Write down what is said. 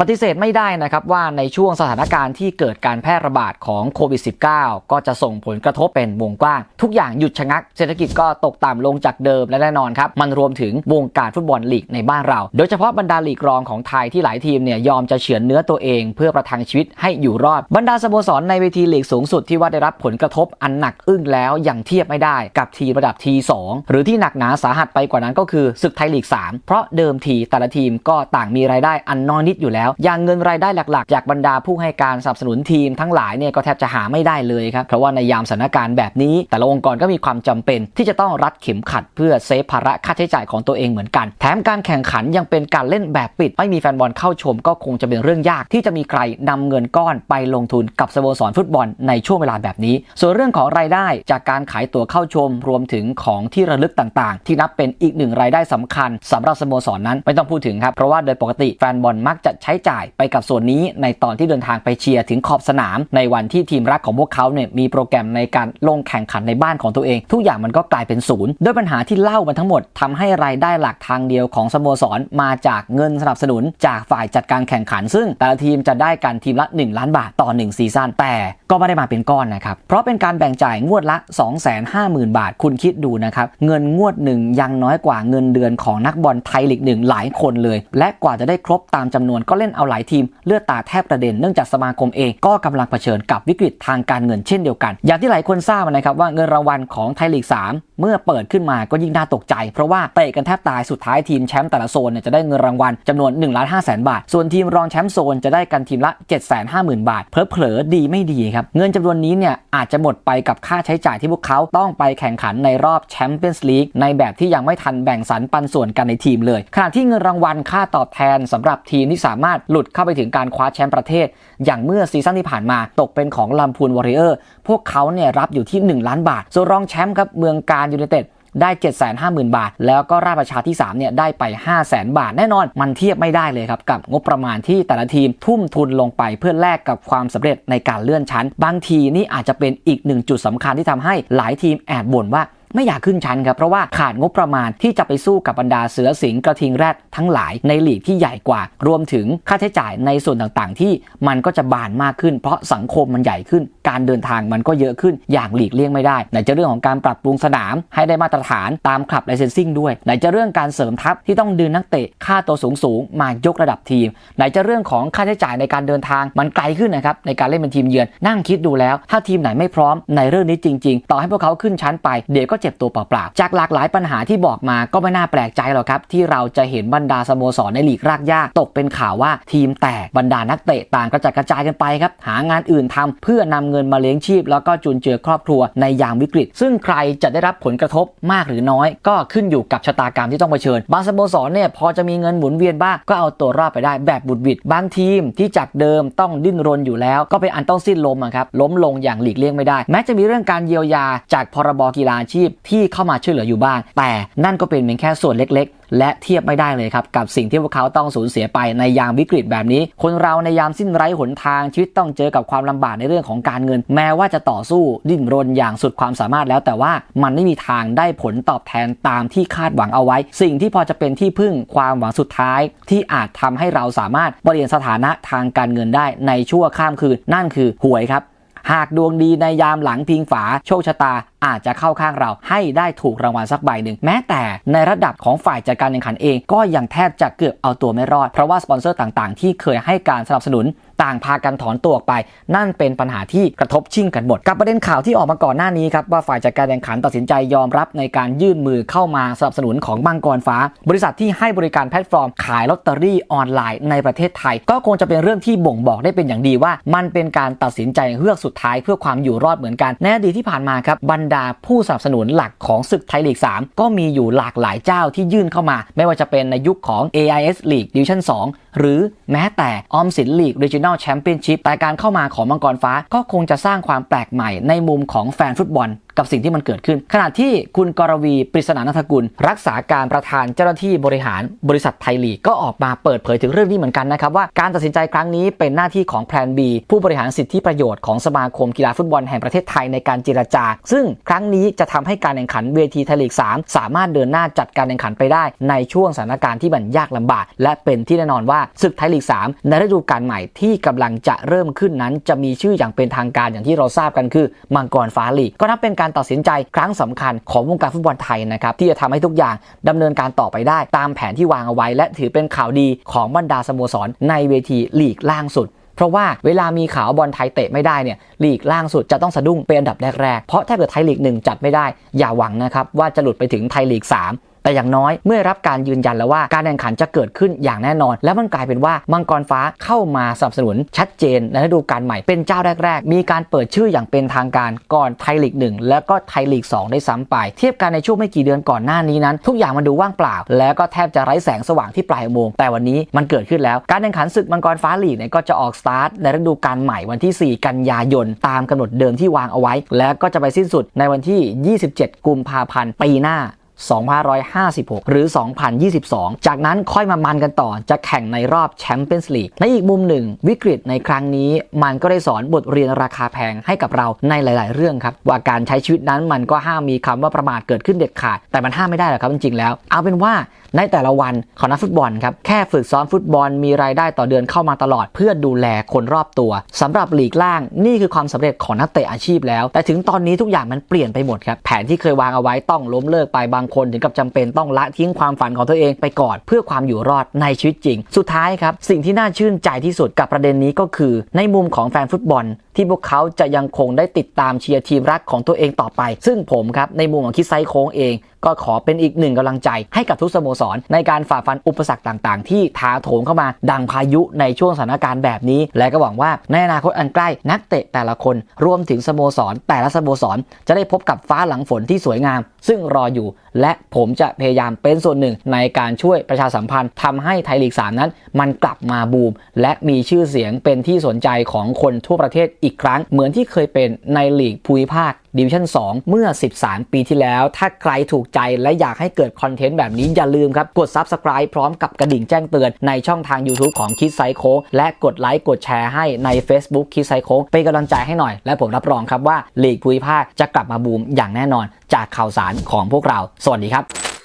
ปฏิเสธไม่ได้นะครับว่าในช่วงสถานการณ์ที่เกิดการแพร่ระบาดของโควิด -19 ก็จะส่งผลกระทบเป็นวงกว้าง ทุกอย่างหยุดชะงัก เศรษฐกิจก็ตกต่ำลงจากเดิมและแน่นอนครับ มันรวมถึงวงการฟุตบอลลีกในบ้านเรา โดยเฉพาะบรรดาลีกรองของไทยที่หลายทีมเนี่ยยอมจะเฉือนเนื้อตัวเอง เพื่อประทังชีวิตให้อยู่รอด บรรดาสโมสรในเวทีลีกสูงสุดที่ว่าได้รับผลกระทบอันหนักอึ้งแล้วยังเทียบไม่ได้กับทีมระดับทีสองหรือที่หนักหนาสาหัสไปกว่านั้นก็คือศึกไทยลีก 3 เพราะเดิมทีแต่ละทีมก็ต่างมีรายได้อันน้อยนิดอยู่แล้วอย่างเงินรายได้หลักๆ จากบรรดาผู้ให้การสนับสนุนทีมทั้งหลายเนี่ยก็แทบจะหาไม่ได้เลยครับเพราะว่าในยามสถานการณ์แบบนี้ แต่ละองค์กรก็มีความจำเป็น ที่จะต้องรัดเข็มขัดเพื่อเซฟภาระค่าใช้จ่ายของตัวเองเหมือนกัน แถมการแข่งขันยังเป็นการเล่นแบบปิด ไม่มีแฟนบอลเข้าชมก็คงจะเป็นเรื่องยาก ที่จะมีใครนำเงินก้อนไปลงทุนกับสโมสรฟุตบอลในช่วงเวลาแบบนี้ ส่วนเรื่องของรายได้จากการขายตั๋วเข้าชม รวมถึงของที่ระลึกต่างๆ ที่นับเป็นอีกหนึ่งรายได้สำคัญสำหรับสโมสรนั้นไม่ต้องพูดถึงครับเพราะว่าโดยปกติแฟนบอลมักจะใช้จ่ายไปกับส่วนนี้ในตอนที่เดินทางไปเชียร์ถึงขอบสนาม ในวันที่ทีมรักของพวกเขาเนี่ยมีโปรแกรมในการลงแข่งขันในบ้านของตัวเอง ทุกอย่างมันก็กลายเป็นศูนย์ด้วยปัญหาที่เล่ามาทั้งหมดทำให้รายได้หลักทางเดียวของสโมสรมาจากเงินสนับสนุนจากฝ่ายจัดการแข่งขัน ซึ่งแต่ละทีมจะได้กันทีมละ 1 ล้านบาทต่อ 1 ซีซั่นแต่ก็ไม่ได้มาเป็นก้อนนะครับเพราะเป็นการแบ่งจ่ายงวดละ 250,000 บาทคุณคิดดูนะครับเงินงวดหนึ่งยังน้อยกว่าเงินเดือนของนักบอลไทยลีกหนึ่งหลายคนเลย และกว่าจะได้ครบตามจำนวนก็เล่นเอาหลายทีมเลือดตาแทบกระเด็นเนื่องจากสมาคมเองก็กำลังเผชิญกับวิกฤตทางการเงินเช่นเดียวกัน อย่างที่หลายคนทราบนะครับว่าเงินรางวัลของไทยลีก 3 เมื่อเปิดขึ้นมาก็ยิ่งน่าตกใจ เพราะว่าเตะกันแทบตายสุดท้ายทีมแชมป์แต่ละโซนเนี่ยจะได้เงินรางวัลจำนวน1นึ่งล้านห้าแสนบาท ส่วนทีมรองแชมป์โซนจะได้กันทีมละ 7 5 0 0 0 0 บาท เพลอเผลอดีไม่ดีครับเงินจำนวนนี้เนี่ยอาจจะหมดไปกับค่าใช้จ่ายที่พวกเขาต้องไปแข่งขันในรอบแชมเปี้ยนส์ลีกในแบบที่ยังไม่ทันแบ่งสรรปันส่วนกันในทีมเลยขณะที่เงินรางวัลค่าตอบแทนสำหรับทีมที่สามารถหลุดเข้าไปถึงการคว้าแชมป์ประเทศ อย่างเมื่อซีซั่นที่ผ่านมาตกเป็นของลำพูนวอริเออร์พวกเขาเนี่ยรับอยู่ที่ 1 ล้านบาท ส่วนรองแชมป์ครับเมืองการยูไนเต็ดได้ 750,000 บาท แล้วก็ราชประชาที่3เนี่ยได้ไป 500,000 บาท แน่นอนมันเทียบไม่ได้เลยครับ กับงบประมาณที่แต่ละทีมทุ่มทุนลงไปเพื่อแลกกับความสำเร็จในการเลื่อนชั้น บางทีนี่อาจจะเป็นอีกหนึ่งจุดสำคัญที่ทำให้หลายทีมแอบบ่นว่า ไม่อยากขึ้นชั้นครับเพราะว่าขาดงบประมาณที่จะไปสู้กับบรรดาเสือสิงห์กระทิงแรดทั้งหลายในหลีกที่ใหญ่กว่า รวมถึงค่าใช้จ่ายในส่วนต่างๆ ที่มันก็จะบานมากขึ้น เพราะสังคมมันใหญ่ขึ้น การเดินทางมันก็เยอะขึ้นอย่างหลีกเลี่ยงไม่ได้ไหนจะเรื่องของการปรับปรุงสนามให้ได้มาตรฐานตามคลับไลเซนซิ่งด้วยไหนจะเรื่องการเสริมทัพที่ต้องดึงนักเตะค่าตัวสูงๆมายกระดับทีม ไหนจะเรื่องของค่าใช้จ่ายในการเดินทางมันไกลขึ้นนะครับในการเล่นเป็นทีมเยือนนั่งคิดดูแล้ว ถ้าทีมไหนไม่พร้อมในเรื่องนี้จริง ๆ ต่อให้พวกเขาขึ้นชั้นไปเดี๋ยวก็เจ็บตัวเปล่าๆ จากหลากหลายปัญหาที่บอกมาก็ไม่น่าแปลกใจหรอกครับ ที่เราจะเห็นบรรดาสโมสรในลีกรากหญ้าตกเป็นข่าวว่าทีมแตกบรรดานักเตะต่างกระจัดกระจายกันไปครับ หางานอื่นทำเพื่อนำเงินมาเลี้ยงชีพ แล้วก็จุนเจือครอบครัวในยามวิกฤต ซึ่งใครจะได้รับผลกระทบมากหรือน้อย ก็ขึ้นอยู่กับชะตากรรมที่ต้องเผชิญบางสโมสรเนี่ยพอจะมีเงินหมุนเวียนบ้างก็เอาตัวรอดไปได้แบบบุดบิดบางทีมที่จากเดิมต้องดิ้นรนอยู่แล้ว ก็เป็นอันต้องสิ้นลมครับล้มลงอย่างหลีกเลี่ยงไม่ได้ แม้จะมีเรื่องการเยียวยาจากพรบกีฬาอาชีพที่เข้ามาช่วยเหลืออยู่บ้าง แต่นั่นก็เป็นเพียงแค่ส่วนเล็กๆ และเทียบไม่ได้เลยครับ กับสิ่งที่พวกเขาต้องสูญเสียไปในยามวิกฤตแบบนี้ คนเราในยามสิ้นไร้หนทางชีวิตต้องเจอกับความลำบากในเรื่องของการเงิน แม้ว่าจะต่อสู้ดิ้นรนอย่างสุดความสามารถแล้ว แต่ว่ามันไม่มีทางได้ผลตอบแทนตามที่คาดหวังเอาไว้ สิ่งที่พอจะเป็นที่พึ่งความหวังสุดท้าย ที่อาจทำให้เราสามารถเปลี่ยนสถานะทางการเงินได้ในชั่วข้ามคืน นั่นคือหวยครับหากดวงดีในยามหลังพิงฝาโชคชะตาอาจจะเข้าข้างเราให้ได้ถูกรางวัลสักใบหนึ่งแม้แต่ในระดับของฝ่ายจัดการแข่งขันเอง ก็ยังแทบจะเกือบเอาตัวไม่รอด เพราะว่าสปอนเซอร์ต่างๆ ที่เคยให้การสนับสนุนต่างพากันถอนตัวออกไป นั่นเป็นปัญหาที่กระทบชิ่งกันหมด กับประเด็นข่าวที่ออกมาก่อนหน้านี้ครับ ว่าฝ่ายจัดการแข่งขันตัดสินใจยอมรับในการยื่นมือเข้ามาสนับสนุนของบางกรฟ้า บริษัทที่ให้บริการแพลตฟอร์ม ขายลอตเตอรี่ออนไลน์ในประเทศไทย ก็คงจะเป็นเรื่องที่บ่งบอกได้เป็นอย่างดีว่า มันเป็นการตัดสินใจเฮือกสุดท้ายเพื่อความอยู่รอดเหมือนกันในอดีตที่ผ่านมาครับบรรดาผู้สนับสนุนหลักของศึกไทยลีก 3 ก็มีอยู่หลากหลายเจ้าที่ยื่นเข้ามา ไม่ว่าจะเป็นในยุคของ AIS League Division 2 หรือแม้แต่ออมสินลีก Regional Championship แต่การเข้ามาของมังกรฟ้าก็คงจะสร้างความแปลกใหม่ในมุมของแฟนฟุตบอลกับสิ่งที่มันเกิดขึ้น ขณะที่คุณกรวีปริศนานัทกุล รักษาการประธานเจ้าหน้าที่บริหารบริษัทไทยลีกก็ออกมาเปิดเผยถึงเรื่องนี้เหมือนกันนะครับ ว่าการตัดสินใจครั้งนี้เป็นหน้าที่ของแพลน B ผู้บริหารสิทธิประโยชน์ของสมาคมกีฬาฟุตบอลแห่งประเทศไทยในการเจรจา ซึ่งครั้งนี้จะทำให้การแข่งขันเวทีไทยลีก 3 สามารถเดินหน้าจัดการแข่งขันไปได้ ในช่วงสถานการณ์ที่มันยากลำบาก และเป็นที่แน่นอนว่าศึกไทยลีก 3 ในฤดูกาลใหม่ที่กำลังจะเริ่มขึ้นนั้น จะมีชื่ออย่างเป็นทางการอย่างที่เราทราบกันคือมังกรฟ้าลีกก็นับเป็นการตัดสินใจครั้งสำคัญของวงการฟุตบอลไทยนะครับที่จะทำให้ทุกอย่างดำเนินการต่อไปได้ ตามแผนที่วางเอาไว้ และถือเป็นข่าวดีของบรรดาสโมสรในเวทีลีกล่างสุด เพราะว่าเวลามีข่าวบอลไทยเตะไม่ได้เนี่ยลีกล่างสุดจะต้องสะดุ้งเป็นอันดับแรกๆเพราะถ้าเกิดไทยลีก 1 จัดไม่ได้อย่าหวังนะครับว่าจะหลุดไปถึงไทยลีก 3 แต่อย่างน้อยเมื่อรับการยืนยันแล้วว่าการแข่งขันจะเกิดขึ้นอย่างแน่นอน แล้วมันกลายเป็นว่ามังกรฟ้าเข้ามาสนับสนุนชัดเจนในฤดูกาลใหม่เป็นเจ้าแรก ๆ มีการเปิดชื่ออย่างเป็นทางการก่อนไทยลีก1แล้วก็ไทยลีก2ได้ซ้ำไป เทียบกันในช่วงไม่กี่เดือนก่อนหน้านี้นั้น ทุกอย่างมันดูว่างเปล่า แล้วก็แทบจะไร้แสงสว่างที่ปลายอุโมงค์แต่วันนี้มันเกิดขึ้นแล้ว การแข่งขันศึกมังกรฟ้าลีกเนี่ยก็จะออกสตาร์ทในฤดูกาลใหม่วันที่ 4 กันยายนตามกำหนดเดิมที่วางเอาไว้ แล้วก็จะไปสิ้นสุดในวันที่ 27 กุมภาพันธ์ปีหน้า 2556 หรือ 2022 จากนั้นค่อยมามันกันต่อจะแข่งในรอบแชมเปี้ยนส์ลีกในอีกมุมหนึ่ง วิกฤตในครั้งนี้มันก็ได้สอนบทเรียนราคาแพงให้กับเราในหลาย ๆ เรื่องครับ ว่าการใช้ชีวิตนั้นมันก็ห้ามมีคำว่าประมาทเกิดขึ้นเด็ดขาด แต่มันห้ามไม่ได้หรอกครับจริง ๆ แล้ว เอาเป็นว่าในแต่ละวันของนักฟุตบอลครับแค่ฝึกซ้อมฟุตบอลมีรายได้ต่อเดือนเข้ามาตลอด เพื่อดูแลคนรอบตัวสำหรับลีกล่างนี่คือความสำเร็จของนักเตะอาชีพแล้ว แต่ถึงตอนนี้ทุกอย่างมันเปลี่ยนไปหมดครับแผนที่เคยวางเอาไว้ต้องล้มเลิกไปบางคนถึงกับจำเป็นต้องละทิ้งความฝันของตัวเองไปก่อนเพื่อความอยู่รอดในชีวิตจริง สุดท้ายครับ สิ่งที่น่าชื่นใจที่สุดกับประเด็นนี้ก็คือ ในมุมของแฟนฟุตบอล ที่พวกเขาจะยังคงได้ติดตามเชียร์ทีมรักของตัวเองต่อไป ซึ่งผมครับ ในมุมของคิดไซโค้งเอง ก็ขอเป็นอีกหนึ่งกำลังใจให้กับทุกสโมสร ในการฝ่าฟันอุปสรรคต่างๆ ที่ท้าโถมเข้ามาดังพายุในช่วงสถานการณ์แบบนี้ และก็หวังว่าในอนาคตอันใกล้นักเตะแต่ละคนรวมถึงสโมสร แต่ละสโมสร จะได้พบกับฟ้าหลังฝนที่สวยงาม ซึ่งรออยู่ และผมจะพยายามเป็นส่วนหนึ่งในการช่วยประชาสัมพันธ์ทำให้ไทยลีก3นั้น มันกลับมาบูม และมีชื่อเสียงเป็นที่สนใจของคนทั่วประเทศอีกครั้งเหมือนที่เคยเป็นในลีกภูมิภาคดิวิชั่น 2 เมื่อ 13 ปีที่แล้ว ถ้าใครถูกใจและอยากให้เกิดคอนเทนต์แบบนี้อย่าลืมครับ กด Subscribe พร้อมกับกระดิ่งแจ้งเตือนในช่องทาง YouTube ของคิดไซโคและกดไลค์กดแชร์ให้ใน Facebook คิดไซโคเป็นกำลังใจให้หน่อย และผมรับรองครับว่าลีกภูมิภาคจะกลับมาบูมอย่างแน่นอนจากข่าวสารของพวกเรา สวัสดีครับ